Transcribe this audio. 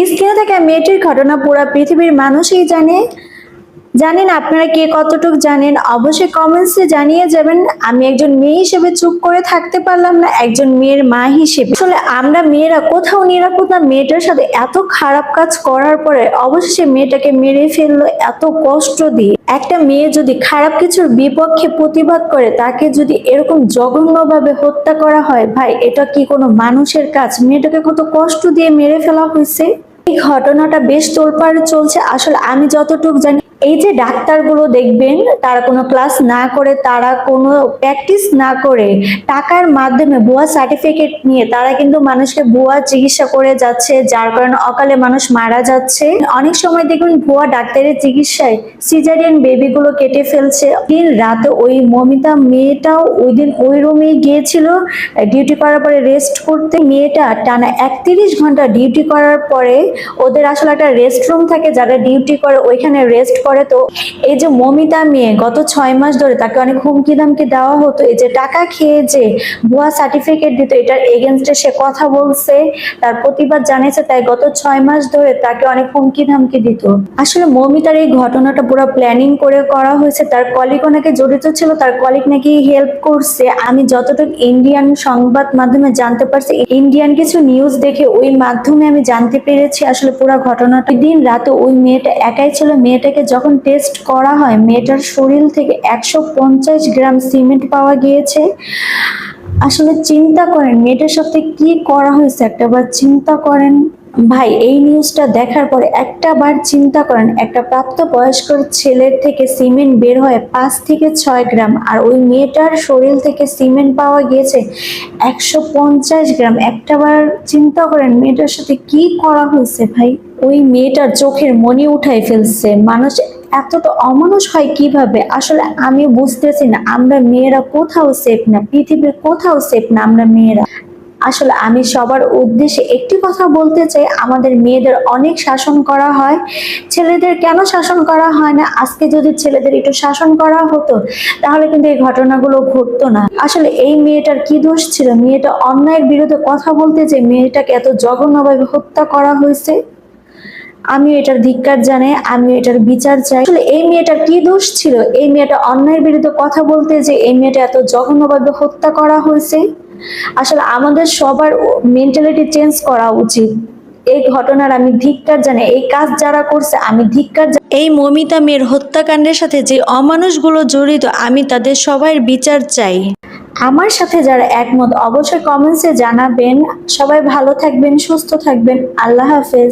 স্ক্রিনে থাকা মেয়েটির ঘটনা পুরা পৃথিবীর মানুষই জানে। জানেন আপনারা কে কতটুকু জানেন, অবশ্যই কমেন্টসে জানিয়ে যাবেন। আমি একজন মেয়ে হিসেবে চুপ করে থাকতে পারলাম না, একজন মেয়ের মা হিসেবে। আসলে আমরা মেয়েরা কোথাও নিরাপদ না, মেয়েটার সাথে এত খারাপ কাজ করার পরে অবশেষে মেয়েটাকে মেরে ফেলল, এত কষ্ট দিয়ে। একটা মেয়ে যদি খারাপ কিছুর বিপক্ষে প্রতিবাদ করে, তাকে যদি এরকম জঘন্যভাবে হত্যা করা হয়, ভাই, এটা কি কোনো মানুষের কাজ? মেয়েটাকে কত কষ্ট দিয়ে মেরে ফেলা হয়েছে? এই ঘটনাটা বেশ তোলপাড় চলছে। আসলে আমি যতটুকু জানি এই যে ডাক্তারগুলো দেখবেন, তারা কোনো ক্লাস না করে, তারা কোনো প্র্যাকটিস না করে, টাকার মাধ্যমে ভুয়া সার্টিফিকেট নিয়ে তারা কিন্তু মানুষকে ভুয়া চিকিৎসা করে যাচ্ছে, যার কারণে অকালে মানুষ মারা যাচ্ছে। অনেক সময় দেখবেন ভুয়া ডাক্তারের চিকিৎসায় সিজারিয়ান বেবিগুলো কেটে ফেলছে। দিন রাতে ওই মমিতা মেয়েটাও ওই দিন ওই রুমেই গিয়েছিল ডিউটি করার পরে রেস্ট করতে। মেয়েটা টানা একত্রিশ ঘণ্টা ডিউটি করার পরে ওদের আসলে একটা রেস্ট রুম থাকে, যারা ডিউটি করে, ওইখানে রেস্ট করে। তো এই যে মমিতা মেয়ে, গত ছয় মাস ধরে তাকে অনেক হুমকি দামকি দেওয়া হতো, এই যে টাকা খেয়ে যে ভুয়া সার্টিফিকেট দিত, এটার এগেনস্টে সে কথা বলছে, তার প্রতিবাদ জানিয়েছে, তাই গত ছয় মাস ধরে তাকে অনেক হুমকি ধামকি দিত। আসলে মমিতার এই ঘটনাটা পুরো প্ল্যানিং করে করা হয়েছে, তার কলিগ ওনাকে জড়িত ছিল, তার কলিগ নাকি হেল্প করছে। আমি যতটুকু ইন্ডিয়ান সংবাদ মাধ্যমে জানতে পারছি ইন্ডিয়ান কিছু নিউজ দেখে ওই মাধ্যমে আমি জানতে পেরেছি, আসলে পুরো ঘটনাটা। দিন রাতে ওই মেয়েটা, একাই ছিল, মেয়েটাকে যখন টেস্ট করা হয়, মেয়েটার শরীর থেকে একশো পঞ্চাশ গ্রাম সিমেন্ট পাওয়া গিয়েছে। আসলে চিন্তা করেন, মেয়েটার সাথে কি করা হয়েছে একটা বার চিন্তা করেন। ভাই, এই নিউজটা দেখার পরে একটা বার চিন্তা করেন, একটা প্রাপ্তবয়স্ক ছেলের থেকে সিমেন্ট বের হয় পাঁচ থেকে ছয় গ্রাম আর ওই মেয়েটার শরীর থেকে সিমেন্ট পাওয়া গিয়েছে একশো পঞ্চাশ গ্রাম। একটা বার চিন্তা করেন, মেয়েটার সাথে কি করা হয়েছে ভাই? ওই মেয়েটার চোখের মনি উঠাই ফেলছে। মানুষ এতটা অমানুষ হয় কীভাবে? আসলে আমি বুঝতেছি না, আমরা মেয়েরা কোথাও সেফ না, পৃথিবীর কোথাও সেফ না আমরা মেয়েরা। আসলে আমি সবার উদ্দেশ্যে একটি কথা বলতে চাই, আমাদের মেয়েদের অনেক শাসন করা হয়, ছেলেদের কেন শাসন করা হয় না? আজকে যদি ছেলেদের একটু শাসন করা হতো, তাহলে কিন্তু এই ঘটনাগুলো ঘটতো না। আসলে এই মেয়েটার কি দোষ ছিল? মেয়েটা অন্যায়ের বিরুদ্ধে কথা বলতে যে মেয়েটাকে এত জঘন্যভাবে হত্যা করা হয়েছে? আমি এটার ধিক্কার জানাই আমি এটার বিচার চাই। আসলে এই মেয়েটার কি দোষ ছিল? এই মেয়েটা অন্যায়ের বিরুদ্ধে কথা বলতে যে এই মেয়েটা এত জঘন্যভাবে হত্যা করা হয়েছে? আসলে আমাদের সবার মেন্টালিটি চেঞ্জ করা উচিত। এই ঘটনার আমি ধিক্কার জানাই এই কাজ যারা করছে আমি ধিক্কার। এই মমিতা মেয়ের হত্যাকাণ্ডের সাথে যে অমানুষগুলো জড়িত আমি তাদের সবার বিচার চাই। আমার সাথে যারা একমত অবশ্যই কমেন্টসে জানাবেন। সবাই ভালো থাকবেন সুস্থ থাকবেন। আল্লাহ হাফেজ।